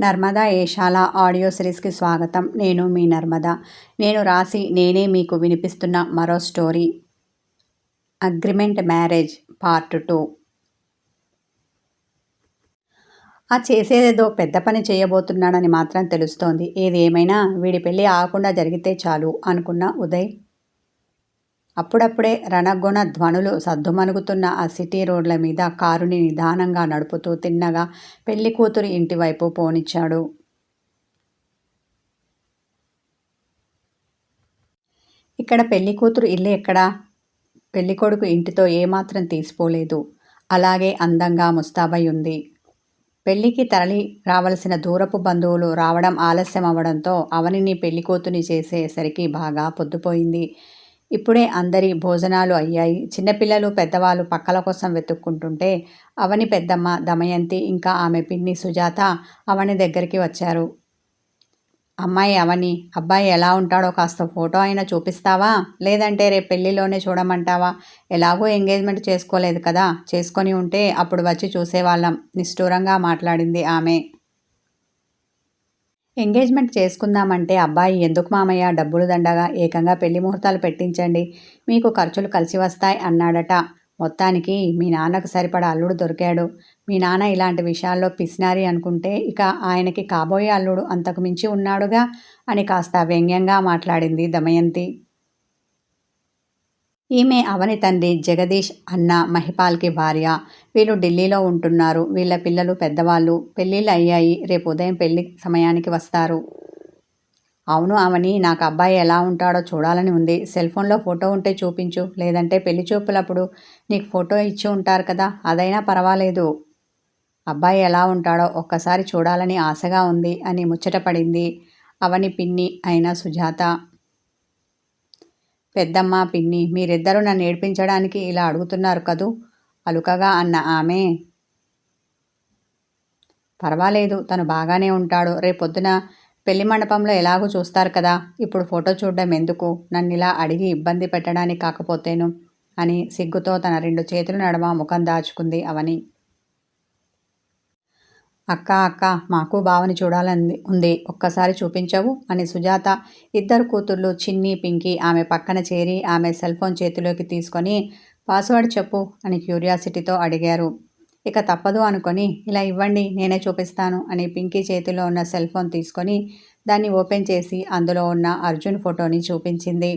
Narmada Eshala audio సిరీస్కి స్వాగతం. నేను మీ నర్మద. నేను రాసి నేనే మీకు వినిపిస్తున్న మరో story. Agreement marriage part two. ఆ చేసేదేదో పెద్ద పని చేయబోతున్నాడని మాత్రం తెలుస్తోంది. ఏది ఏమైనా వీడి పెళ్ళి ఆగకుండా జరిగితే చాలు అనుకున్న ఉదయ్ అప్పుడప్పుడే రణగుణ ధ్వనులు సద్దుమణుగుతున్న ఆ సిటీ రోడ్ల మీద కారుని నిదానంగా నడుపుతూ తిన్నగా పెళ్ళి కూతురు ఇంటివైపు పోనిచ్చాడు. ఇక్కడ పెళ్ళి కూతురు ఇల్లు ఎక్కడా? పెళ్ళికొడుకు ఇంటితో ఏమాత్రం తీసిపోలేదు. అలాగే అందంగా ముస్తాబై ఉంది. పెళ్ళికి తరలి రావలసిన దూరపు బంధువులు రావడం ఆలస్యం అవ్వడంతో అవనిని పెళ్ళి కూతుని చేసేసరికి బాగా పొద్దుపోయింది. ఇప్పుడే అందరి భోజనాలు అయ్యాయి. చిన్నపిల్లలు పెద్దవాళ్ళు పక్కల కోసం వెతుక్కుంటుంటే అవని పెద్దమ్మ దమయంతి ఇంకా ఆమె పిన్ని సుజాత అవని దగ్గరికి వచ్చారు. అమ్మాయి అవని అబ్బాయి ఎలా ఉంటాడో కాస్త ఫోటో అయినా చూపిస్తావా? లేదంటే రేపు పెళ్ళిలోనే చూడమంటావా? ఎలాగో ఎంగేజ్మెంట్ చేసుకోలేదు కదా? చేసుకొని ఉంటే అప్పుడు వచ్చి చూసేవాళ్ళం నిష్ఠూరంగా మాట్లాడింది ఆమె. ఎంగేజ్మెంట్ చేసుకుందామంటే అబ్బాయి ఎందుకు మామయ్య డబ్బులు దండగా ఏకంగా పెళ్ళి ముహూర్తాలు పెట్టించండి? మీకు ఖర్చులు కలిసి వస్తాయి అన్నాడట. మొత్తానికి మీ నాన్నకు సరిపడా అల్లుడు దొరికాడు. మీ నాన్న ఇలాంటి విషయాల్లో పిసినారి అనుకుంటే ఇక ఆయనకి కాబోయే అల్లుడు అంతకు మించి ఉన్నాడుగా అని కాస్త వ్యంగ్యంగా మాట్లాడింది దమయంతి. ఈమె అవని తండ్రి జగదీష్ అన్న మహిపాల్కి భార్య. వీళ్ళు ఢిల్లీలో ఉంటున్నారు. వీళ్ళ పిల్లలు పెద్దవాళ్ళు. పెళ్ళిళ్ళు అయ్యాయి. రేపు ఉదయం పెళ్ళి సమయానికి వస్తారు. అవును అవని నాకు అబ్బాయి ఎలా ఉంటాడో చూడాలని ఉంది. సెల్ ఫోన్లో ఫోటో ఉంటే చూపించు. లేదంటే పెళ్ళి చూపులప్పుడు నీకు ఫోటో ఇచ్చి ఉంటారు కదా. అదైనా పర్వాలేదు. అబ్బాయి ఎలా ఉంటాడో ఒక్కసారి చూడాలని ఆశగా ఉంది అని ముచ్చటపడింది అవని పిన్ని అయిన సుజాత. పెద్దమ్మ పిన్ని మీరిద్దరూ నన్ను ఏడ్పించడానికి ఇలా అడుగుతున్నారు కదూ? అలుకగా అన్న ఆమె. పర్వాలేదు తను బాగానే ఉంటాడు. రేపొద్దున పెళ్ళి మండపంలో ఎలాగో చూస్తారు కదా? ఇప్పుడు ఫోటో చూడడం ఎందుకు? నన్ను ఇలా అడిగి ఇబ్బంది పెట్టడానికి కాకపోతేను అని సిగ్గుతో తన రెండు చేతులు నడమ ముఖం దాచుకుంది అవని. అక్క అక్క మాకు బావని చూడాలని ఉంది. ఒక్కసారి చూపించవు అని సుజాత ఇద్దరు కూతుర్లు చిన్ని పింకి ఆమె పక్కన చేరి ఆమె సెల్ ఫోన్ చేతిలోకి తీసుకొని పాస్వర్డ్ చెప్పు అని క్యూరియాసిటీతో అడిగారు. ఇక తప్పదు అనుకొని ఇలా ఇవ్వండి నేనే చూపిస్తాను అని పింకీ చేతిలో ఉన్న సెల్ ఫోన్ తీసుకొని దాన్ని ఓపెన్ చేసి అందులో ఉన్న అర్జున్ ఫోటోని చూపించింది.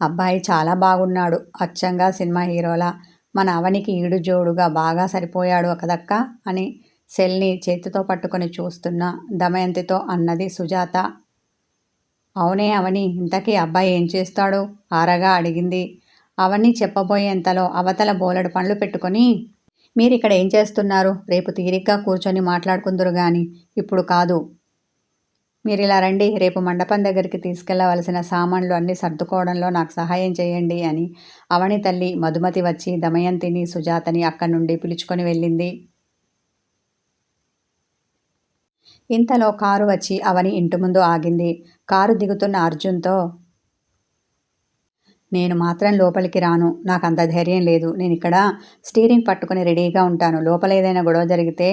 అబ్బాయి చాలా బాగున్నాడు అచ్చంగా సినిమా హీరోలా. మన అవనికి ఈడుజోడుగా బాగా సరిపోయాడు ఒకదక్క అని సెల్ని చేతితో పట్టుకొని చూస్తున్న దమయంతితో అన్నది సుజాత. అవునే అవని ఇంతకీ అబ్బాయి ఏం చేస్తాడు? ఆరగా అడిగింది. అవన్నీ చెప్పబోయేంతలో అవతల బోలెడు పండ్లు పెట్టుకొని మీరు ఇక్కడ ఏం చేస్తున్నారు? రేపు తీరిగ్గా కూర్చొని మాట్లాడుకుందరు కానీ ఇప్పుడు కాదు. మీరు ఇలా రండి రేపు మండపం దగ్గరికి తీసుకెళ్ళవలసిన సామాన్లు అన్నీ సర్దుకోవడంలో నాకు సహాయం చేయండి అని అవని తల్లి మధుమతి వచ్చి దమయంతిని సుజాతని అక్కడి నుండి పిలుచుకొని వెళ్ళింది. ఇంతలో కారు వచ్చి అవని ఇంటి ముందు ఆగింది. కారు దిగుతున్న అర్జున్తో నేను మాత్రం లోపలికి రాను నాకు అంత ధైర్యం లేదు. నేను ఇక్కడ స్టీరింగ్ పట్టుకుని రెడీగా ఉంటాను. లోపల ఏదైనా గొడవ జరిగితే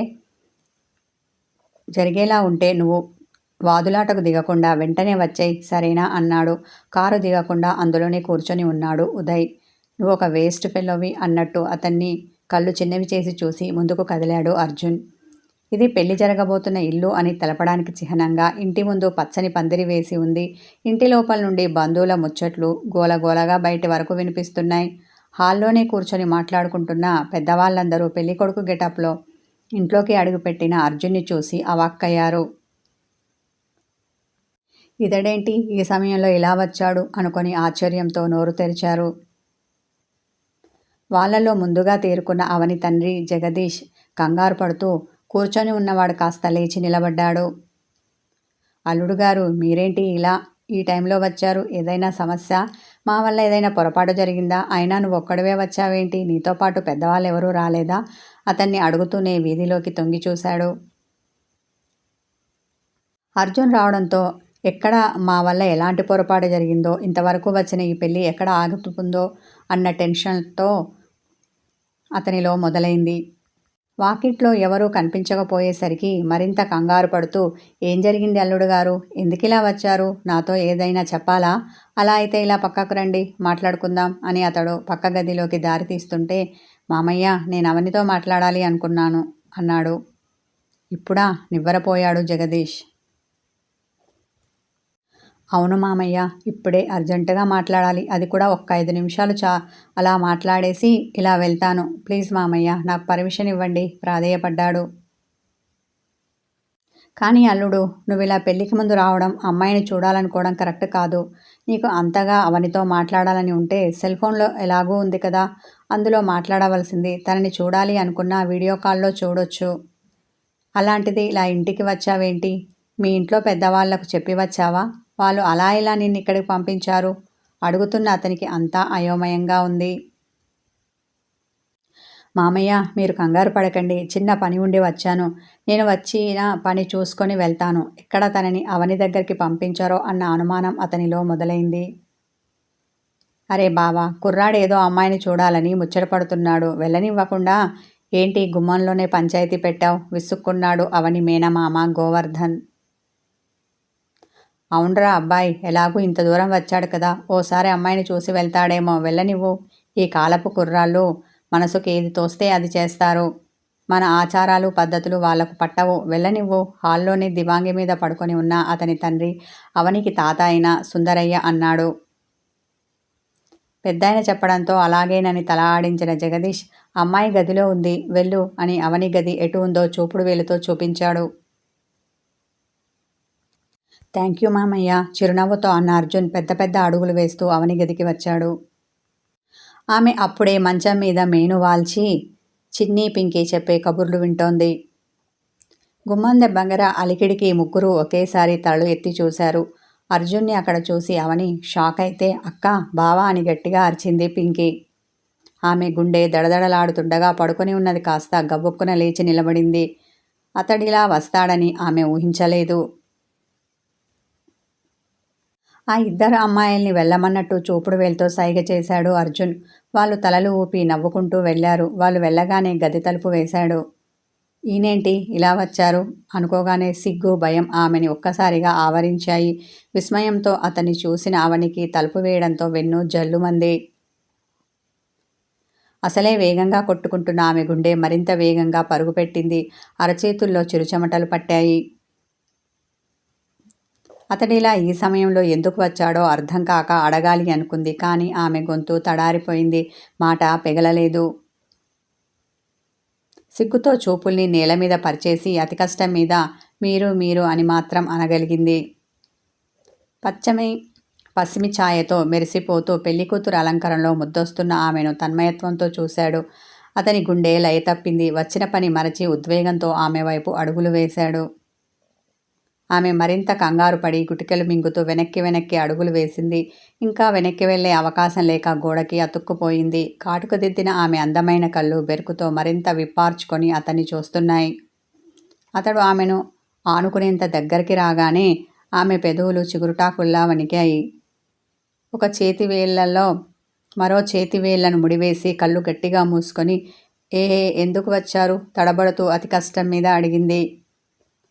జరిగేలా ఉంటే నువ్వు వాదులాటకు దిగకుండా వెంటనే వచ్చేయి సరేనా? అన్నాడు. కారు దిగకుండా అందులోనే కూర్చొని ఉన్నాడు ఉదయ్. నువ్వు ఒక వేస్ట్ ఫెలోవి అన్నట్టు అతన్ని కళ్ళు చిన్నవి చేసి చూసి ముందుకు కదిలాడు అర్జున్. ఇది పెళ్ళి జరగబోతున్న ఇల్లు అని తెలపడానికి చిహ్నంగా ఇంటి ముందు పచ్చని పందిరి వేసి ఉంది. ఇంటి లోపల నుండి బంధువుల ముచ్చట్లు గోలగోలగా బయటి వరకు వినిపిస్తున్నాయి. హాల్లోనే కూర్చొని మాట్లాడుకుంటున్న పెద్దవాళ్ళందరూ పెళ్ళికొడుకు గెటప్లో ఇంట్లోకి అడుగుపెట్టిన అర్జున్ని చూసి అవాక్కయ్యారు. ఇతడేంటి? ఈ సమయంలో ఇలా వచ్చాడు? అనుకొని ఆశ్చర్యంతో నోరు తెరిచారు. వాళ్ళలో ముందుగా తేరుకున్న అవని తండ్రి జగదీష్ కంగారు పడుతూ కూర్చొని ఉన్నవాడు కాస్త లేచి నిలబడ్డాడు. అల్లుడు గారు మీరేంటి ఇలా ఈ టైంలో వచ్చారు? ఏదైనా సమస్య? మా వల్ల ఏదైనా పొరపాటు జరిగిందా? అయినా నువ్వు ఒక్కడవే వచ్చావేంటి? నీతో పాటు పెద్దవాళ్ళు ఎవరూ రాలేదా? అతన్ని అడుగుతూనే వీధిలోకి తొంగి చూశాడు. అర్జున్ రావడంతో ఎక్కడ మా వల్ల ఎలాంటి పొరపాటు జరిగిందో ఇంతవరకు వచ్చిన ఈ పెళ్ళి ఎక్కడ ఆగుతుందో అన్న టెన్షన్తో అతనిలో మొదలైంది. వాకిట్లో ఎవరూ కనిపించకపోయేసరికి మరింత కంగారు పడుతూ ఏం జరిగింది అల్లుడు గారు? ఎందుకిలా వచ్చారు? నాతో ఏదైనా చెప్పాలా? అలా అయితే ఇలా పక్కకు రండి మాట్లాడుకుందాం అని అతడు పక్క గదిలోకి దారి తీస్తుంటే మామయ్య నేను అవనితో మాట్లాడాలి అనుకున్నాను అన్నాడు. ఇప్పుడా? నివ్వరపోయాడు జగదీష్. అవును మామయ్య ఇప్పుడే అర్జెంటుగా మాట్లాడాలి. అది కూడా ఒక్క ఐదు నిమిషాలు చా అలా మాట్లాడేసి ఇలా వెళ్తాను. ప్లీజ్ మామయ్య నాకు పర్మిషన్ ఇవ్వండి. ప్రాధేయపడ్డాడు. కానీ అల్లుడు నువ్వు ఇలా పెళ్ళికి ముందు రావడం అమ్మాయిని చూడాలనుకోవడం కరెక్ట్ కాదు. నీకు అంతగా అవనితో మాట్లాడాలని ఉంటే సెల్ ఫోన్లో ఎలాగూ ఉంది కదా? అందులో మాట్లాడవలసింది తనని చూడాలి అనుకున్న వీడియో కాల్లో చూడొచ్చు. అలాంటిది ఇలా ఇంటికి వచ్చావేంటి? మీ ఇంట్లో పెద్దవాళ్ళకు చెప్పి వచ్చావా? వాళ్ళు అలా ఇలా నిన్ను ఇక్కడికి పంపించారు? అడుగుతున్న అతనికి అంతా అయోమయంగా ఉంది. మామయ్య మీరు కంగారు పడకండి. చిన్న పని ఉండి వచ్చాను. నేను వచ్చిన పని చూసుకొని వెళ్తాను. ఎక్కడ తనని అవని దగ్గరికి పంపించారో అన్న అనుమానం అతనిలో మొదలైంది. అరే బావా కుర్రాడు ఏదో అమ్మాయిని చూడాలని ముచ్చటపడుతున్నాడు వెళ్ళనివ్వకుండా ఏంటి గుమ్మంలోనే పంచాయతీ పెట్టావు? విసుక్కున్నాడు అవని మేనమామ గోవర్ధన్. అవునరా అబ్బాయి ఎలాగూ ఇంత దూరం వచ్చాడు కదా. ఓసారి అమ్మాయిని చూసి వెళ్తాడేమో. వెళ్ళనివ్వు. ఈ కాలపు కుర్రాళ్ళు మనసుకి ఏది తోస్తే అది చేస్తారు. మన ఆచారాలు పద్ధతులు వాళ్ళకు పట్టవు. వెళ్ళనివ్వు. హాల్లోని దివాంగి మీద పడుకొని ఉన్న అతని తండ్రి అవనికి తాత అయిన సుందరయ్య అన్నాడు. పెద్దాయన చెప్పడంతో అలాగేనని తల ఆడించిన జగదీష్ అమ్మాయి గదిలో ఉంది వెళ్ళు అని అవని గది ఎటు ఉందో చూపుడు వేలుతో చూపించాడు. థ్యాంక్ యూ మామయ్య. చిరునవ్వుతో అన్న అర్జున్ పెద్ద పెద్ద అడుగులు వేస్తూ అవని గదికి వచ్చాడు. ఆమె అప్పుడే మంచం మీద మేను వాల్చి చిన్ని పింకీ చెప్పే కబుర్లు వింటోంది. గుమ్మం దెబ్బంగర అలికిడికి ముగ్గురు ఒకేసారి తలలు ఎత్తి చూశారు. అర్జున్ని అక్కడ చూసి అవని షాక్ అయితే అక్క బావా అని గట్టిగా అరిచింది పింకీ. ఆమె గుండె దడదడలాడుతుండగా పడుకొని ఉన్నది కాస్త గబుక్కున లేచి నిలబడింది. అతడిలా వస్తాడని ఆమె ఊహించలేదు. ఆ ఇద్దరు అమ్మాయిల్ని వెళ్ళమన్నట్టు చూపుడు వేలుతో సైగ చేశాడు అర్జున్. వాళ్ళు తలలు ఊపి నవ్వుకుంటూ వెళ్ళారు. వాళ్ళు వెళ్ళగానే గది తలుపు వేశాడు. ఈనేంటి ఇలా వచ్చారు? అనుకోగానే సిగ్గు భయం ఆమెని ఒక్కసారిగా ఆవరించాయి. విస్మయంతో అతన్ని చూసిన ఆవనికి తలుపు వేయడంతో వెన్ను జల్లుమంది. అసలే వేగంగా కొట్టుకుంటున్న ఆమె గుండె మరింత వేగంగా పరుగుపెట్టింది. అరచేతుల్లో చిరుచెమటలు పట్టాయి. అతడిలా ఈ సమయంలో ఎందుకు వచ్చాడో అర్థం కాక అడగాలి అనుకుంది. కానీ ఆమె గొంతు తడారిపోయింది. మాట పెగలలేదు. సిగ్గుతో చూపుల్ని నేల మీద పరిచేసి అతి కష్టం మీద మీరు మీరు అని మాత్రం అనగలిగింది. పచ్చమి పసిమి ఛాయతో మెరిసిపోతూ పెళ్ళికూతురు అలంకరణలో ముద్దొస్తున్న ఆమెను తన్మయత్వంతో చూశాడు. అతని గుండె లయ తప్పింది వచ్చిన పని మరచి ఉద్వేగంతో ఆమె వైపు అడుగులు వేశాడు. ఆమె మరింత కంగారు పడి గుటికెలు మింగుతూ వెనక్కి వెనక్కి అడుగులు వేసింది. ఇంకా వెనక్కి వెళ్ళే అవకాశం లేక గోడకి అతుక్కుపోయింది. కాటుకు దిద్దిన ఆమె అందమైన కళ్ళు బెరుకుతో మరింత విప్పార్చుకొని అతన్ని చూస్తున్నాయి. అతడు ఆమెను ఆనుకునేంత దగ్గరికి రాగానే ఆమె పెదవులు చిగురుటాకుల్లా వణికాయి. ఒక చేతి వేళ్ళలో మరో చేతి వేళ్ళను ముడివేసి కళ్ళు గట్టిగా మూసుకొని ఏ ఎందుకు వచ్చారు? తడబడుతూ అతి కష్టం మీద అడిగింది.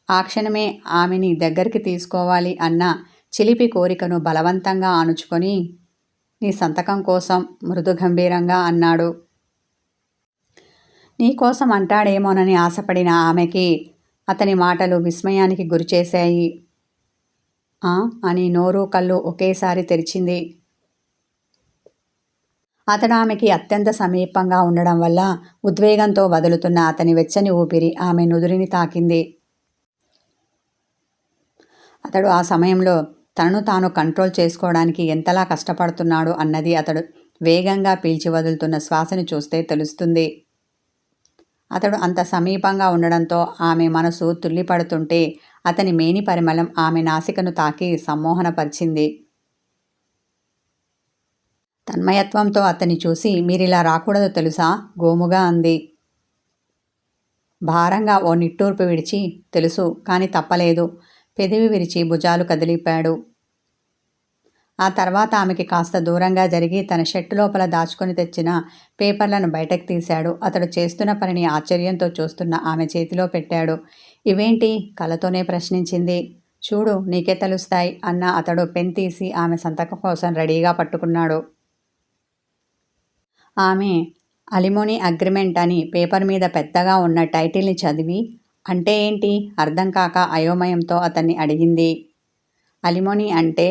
ఆ క్షణమే ఆమెని దగ్గరికి తీసుకోవాలి అన్న చిలిపి కోరికను బలవంతంగా ఆనుచుకొని నీ సంతకం కోసం మృదు గంభీరంగా అన్నాడు. నీకోసం అంటాడేమోనని ఆశపడిన ఆమెకి అతని మాటలు విస్మయానికి గురిచేశాయి. అని నోరు కళ్ళు ఒకేసారి తెరిచింది. అతడు ఆమెకి అత్యంత సమీపంగా ఉండడం వల్ల ఉద్వేగంతో వదులుతున్న అతని వెచ్చని ఊపిరి ఆమె నుదురిని తాకింది. అతడు ఆ సమయంలో తనను తాను కంట్రోల్ చేసుకోవడానికి ఎంతలా కష్టపడుతున్నాడు అన్నది అతడు వేగంగా పీల్చి వదులుతున్న శ్వాసను చూస్తే తెలుస్తుంది. అతడు అంత సమీపంగా ఉండడంతో ఆమె మనసు తుల్లిపడుతుంటే అతని మేని పరిమళం ఆమె నాసికను తాకి సమ్మోహనపరిచింది. తన్మయత్వంతో అతన్ని చూసి మీరిలా రాకూడదు తెలుసా? గోముగా అంది. భారంగా ఓ నిట్టూర్పు విడిచి తెలుసు కానీ తప్పలేదు. పెదవి విరిచి భుజాలు కదిలిపాడు. ఆ తర్వాత ఆమెకి కాస్త దూరంగా జరిగి తన షర్టు లోపల దాచుకొని తెచ్చిన పేపర్లను బయటకు తీశాడు. అతడు చేస్తున్న పనిని ఆశ్చర్యంతో చూస్తున్న ఆమె చేతిలో పెట్టాడు. ఇవేంటి? కలతోనే ప్రశ్నించింది. చూడు నీకే తెలుస్తాయి అన్న అతడు పెన్ తీసి ఆమె సంతకం కోసం రెడీగా పట్టుకున్నాడు. ఆమె అలిమోని అగ్రిమెంట్ అని పేపర్ మీద పెద్దగా ఉన్న టైటిల్ని చదివి అంటే ఏంటి? అర్థం కాక అయోమయంతో అతన్ని అడిగింది. అలిమోని అంటే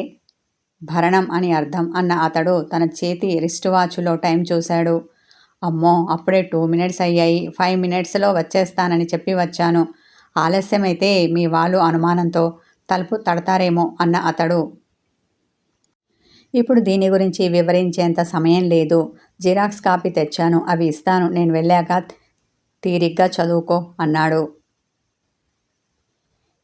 భరణం అని అర్థం అన్న అతడు తన చేతి రిస్ట్ వాచ్లో టైం చూశాడు. అమ్మో అప్పుడే టూ మినిట్స్ అయ్యాయి. ఫైవ్ మినిట్స్లో వచ్చేస్తానని చెప్పి వచ్చాను. ఆలస్యమైతే మీ వాళ్ళు అనుమానంతో తలుపు తడతారేమో అన్న అతడు. ఇప్పుడు దీని గురించి వివరించేంత సమయం లేదు. జిరాక్స్ కాపీ తెచ్చాను. అవి ఇస్తాను. నేను వెళ్ళాక తీరిగ్గా చదువుకో అన్నాడు.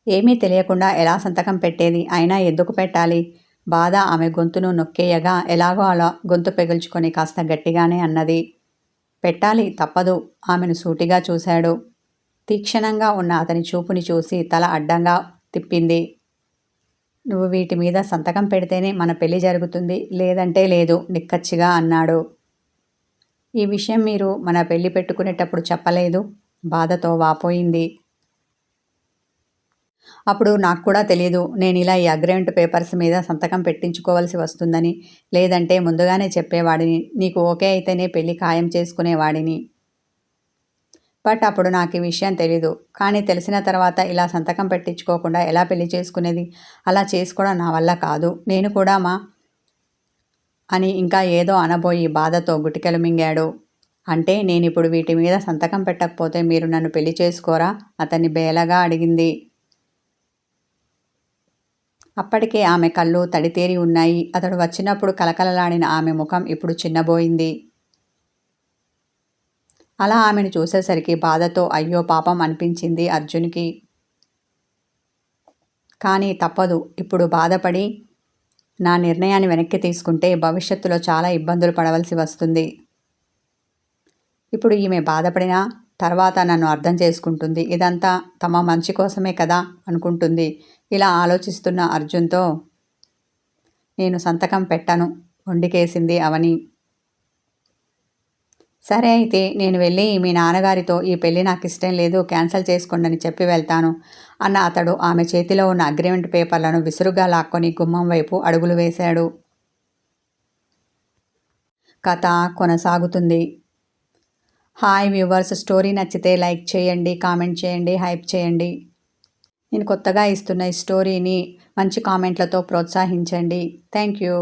ఏమీ తెలియకుండా ఎలా సంతకం పెట్టేది? అయినా ఎందుకు పెట్టాలి? బాధ ఆమె గొంతును నొక్కేయగా ఎలాగో అలా గొంతు పెగుల్చుకొని కాస్త గట్టిగానే అన్నది. పెట్టాలి తప్పదు ఆమెను సూటిగా చూశాడు. తీక్షణంగా ఉన్న అతని చూపుని చూసి తల అడ్డంగా తిప్పింది. నువ్వు వీటి మీద సంతకం పెడితేనే మన పెళ్ళి జరుగుతుంది లేదంటే లేదు నిక్కచ్చిగా అన్నాడు. ఈ విషయం మీరు మన పెళ్ళి పెట్టుకునేటప్పుడు చెప్పలేదు? బాధతో వాపోయింది. అప్పుడు నాకు కూడా తెలియదు నేను ఇలా ఈ అగ్రిమెంట్ పేపర్స్ మీద సంతకం పెట్టించుకోవాల్సి వస్తుందని. లేదంటే ముందుగానే చెప్పేవాడిని నీకు ఓకే అయితేనే పెళ్ళి ఖాయం చేసుకునేవాడిని. బట్ అప్పుడు నాకు ఈ విషయం తెలీదు కానీ తెలిసిన తర్వాత ఇలా సంతకం పెట్టించుకోకుండా ఎలా పెళ్ళి చేసుకునేది? అలా చేసుకోవడం నా వల్ల కాదు. నేను కూడా మా అని ఇంకా ఏదో అనబోయి బాధతో గుటికెలు మింగాడు. అంటే నేను ఇప్పుడు వీటి మీద సంతకం పెట్టకపోతే మీరు నన్ను పెళ్ళి చేసుకోరా? అతన్ని బేలగా అడిగింది. అప్పటికే ఆమె కళ్ళు తడితేరి ఉన్నాయి. అతడు వచ్చినప్పుడు కలకలలాడిన ఆమె ముఖం ఇప్పుడు చిన్నబోయింది. అలా ఆమెను చూసేసరికి బాధతో అయ్యో పాపం అనిపించింది అర్జున్కి. కానీ తప్పదు ఇప్పుడు బాధపడి నా నిర్ణయాన్ని వెనక్కి తీసుకుంటే భవిష్యత్తులో చాలా ఇబ్బందులు పడవలసి వస్తుంది. ఇప్పుడు ఈమె బాధపడినా తర్వాత నన్ను అర్థం చేసుకుంటుంది. ఇదంతా తమ మంచి కోసమే కదా అనుకుంటుంది. ఇలా ఆలోచిస్తున్న అర్జున్తో నేను సంతకం పెట్టను వండికేసింది అవని. సరే అయితే నేను వెళ్ళి మీ నాన్నగారితో ఈ పెళ్ళి నాకు ఇష్టం లేదు క్యాన్సిల్ చేసుకోండి అని చెప్పి వెళ్తాను అన్న అతడు ఆమె చేతిలో ఉన్న అగ్రిమెంట్ పేపర్లను విసురుగా లాక్కొని గుమ్మం వైపు అడుగులు వేశాడు. కథ కొనసాగుతుంది. హాయ్ వ్యూవర్స్ స్టోరీ నచ్చితే లైక్ చేయండి కామెంట్ చేయండి హైప్ చేయండి. నేను కొత్తగా ఇస్తున్న ఈ స్టోరీని మంచి కామెంట్లతో ప్రోత్సహించండి. Thank you.